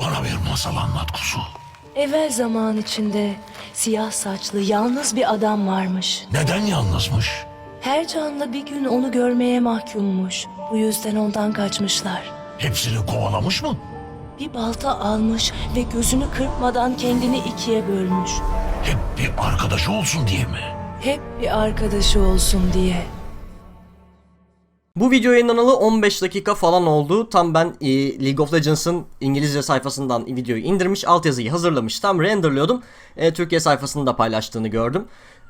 Bana bir masal anlat kuzu. Evvel zaman içinde siyah saçlı yalnız bir adam varmış. Neden yalnızmış? Her canlı bir gün onu görmeye mahkummuş. Bu yüzden ondan kaçmışlar. Hepsini kovalamış mı? Bir balta almış ve gözünü kırpmadan kendini ikiye bölmüş. Hep bir arkadaşı olsun diye mi? Hep bir arkadaşı olsun diye. Bu video yayınlanalı 15 dakika falan oldu. Tam ben e, League of Legends'ın İngilizce sayfasından videoyu indirmiş, altyazıyı hazırlamış, tam renderlıyordum. E, Türkiye sayfasını da paylaştığını gördüm.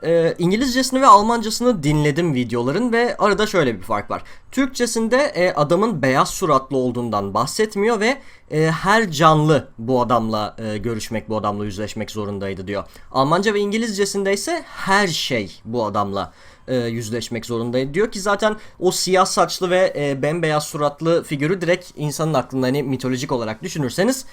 E, İngilizcesini ve Almancasını dinledim videoların ve arada şöyle bir fark var. Türkçesinde e, adamın beyaz suratlı olduğundan bahsetmiyor ve e, her canlı bu adamla e, görüşmek, bu adamla yüzleşmek zorundaydı diyor. Almanca ve İngilizcesinde ise her şey bu adamla e, yüzleşmek zorundaydı. Diyor ki zaten o siyah saçlı ve e, bembeyaz suratlı figürü direkt insanın aklında hani mitolojik olarak düşünürseniz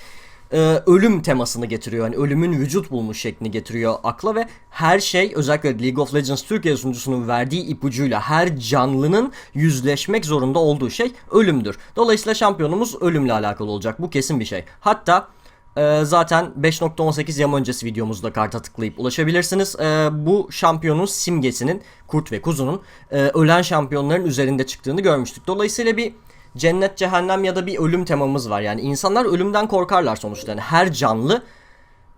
e, ölüm temasını getiriyor. Yani ölümün vücut bulmuş şeklini getiriyor akla ve her şey özellikle League of Legends Türkiye sunucusunun verdiği ipucuyla her canlının yüzleşmek zorunda olduğu şey ölümdür. Dolayısıyla şampiyonumuz ölümle alakalı olacak. Bu kesin bir şey. Hatta ee, zaten 5.18 yam öncesi videomuzda karta tıklayıp ulaşabilirsiniz. Ee, bu şampiyonun simgesinin kurt ve kuzunun e, ölen şampiyonların üzerinde çıktığını görmüştük. Dolayısıyla bir cennet cehennem ya da bir ölüm temamız var. Yani insanlar ölümden korkarlar sonuçta. Yani her canlı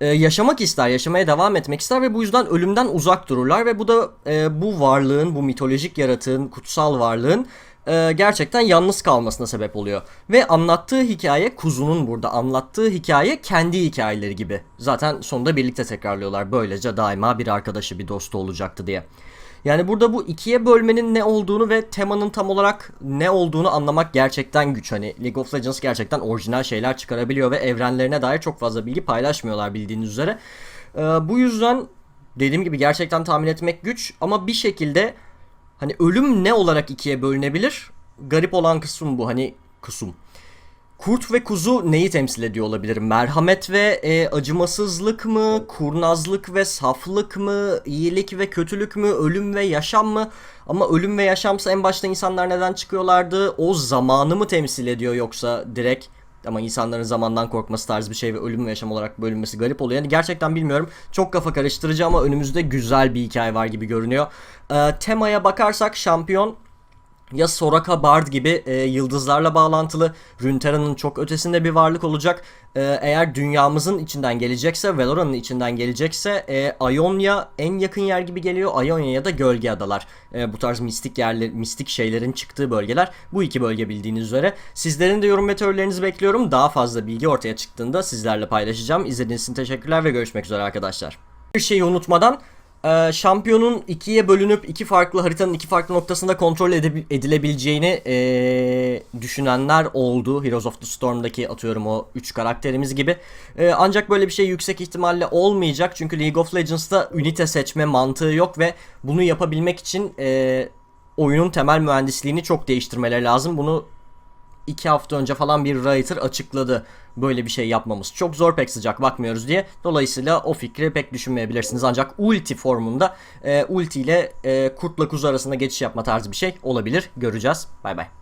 e, yaşamak ister, yaşamaya devam etmek ister ve bu yüzden ölümden uzak dururlar ve bu da e, bu varlığın, bu mitolojik yaratığın, kutsal varlığın e, gerçekten yalnız kalmasına sebep oluyor. Ve anlattığı hikaye kuzunun burada anlattığı hikaye kendi hikayeleri gibi. Zaten sonunda birlikte tekrarlıyorlar. Böylece daima bir arkadaşı, bir dostu olacaktı diye. Yani burada bu ikiye bölmenin ne olduğunu ve temanın tam olarak ne olduğunu anlamak gerçekten güç. Hani League of Legends gerçekten orijinal şeyler çıkarabiliyor ve evrenlerine dair çok fazla bilgi paylaşmıyorlar bildiğiniz üzere. Ee, bu yüzden dediğim gibi gerçekten tahmin etmek güç ama bir şekilde hani ölüm ne olarak ikiye bölünebilir? Garip olan kısım bu hani kısım. Kurt ve kuzu neyi temsil ediyor olabilir? Merhamet ve e, acımasızlık mı? Kurnazlık ve saflık mı? İyilik ve kötülük mü? Ölüm ve yaşam mı? Ama ölüm ve yaşamsa en başta insanlar neden çıkıyorlardı? O zamanı mı temsil ediyor yoksa direkt ama insanların zamandan korkması tarzı bir şey ve ölüm ve yaşam olarak bölünmesi garip oluyor. Yani gerçekten bilmiyorum. Çok kafa karıştırıcı ama önümüzde güzel bir hikaye var gibi görünüyor. Ee, temaya bakarsak şampiyon ya Soraka Bard gibi e, yıldızlarla bağlantılı Runeterra'nın çok ötesinde bir varlık olacak. E, eğer dünyamızın içinden gelecekse, Valorant'ın içinden gelecekse e, Ionia en yakın yer gibi geliyor. Ionia ya da Gölge Adalar. E, bu tarz mistik yerler, mistik şeylerin çıktığı bölgeler. Bu iki bölge bildiğiniz üzere. Sizlerin de yorum ve bekliyorum. Daha fazla bilgi ortaya çıktığında sizlerle paylaşacağım. İzlediğiniz için teşekkürler ve görüşmek üzere arkadaşlar. Bir şeyi unutmadan ee, şampiyonun ikiye bölünüp iki farklı haritanın iki farklı noktasında kontrol edilebileceğini ee, düşünenler oldu. Heroes of the Storm'daki atıyorum o 3 karakterimiz gibi. Ee, ancak böyle bir şey yüksek ihtimalle olmayacak. Çünkü League of Legends'ta ünite seçme mantığı yok ve bunu yapabilmek için ee, oyunun temel mühendisliğini çok değiştirmeleri lazım. Bunu iki hafta önce falan bir writer açıkladı böyle bir şey yapmamız. Çok zor pek sıcak bakmıyoruz diye. Dolayısıyla o fikri pek düşünmeyebilirsiniz. Ancak ulti formunda e, ulti ile e, kurtla kuzu arasında geçiş yapma tarzı bir şey olabilir. Göreceğiz. Bay bay.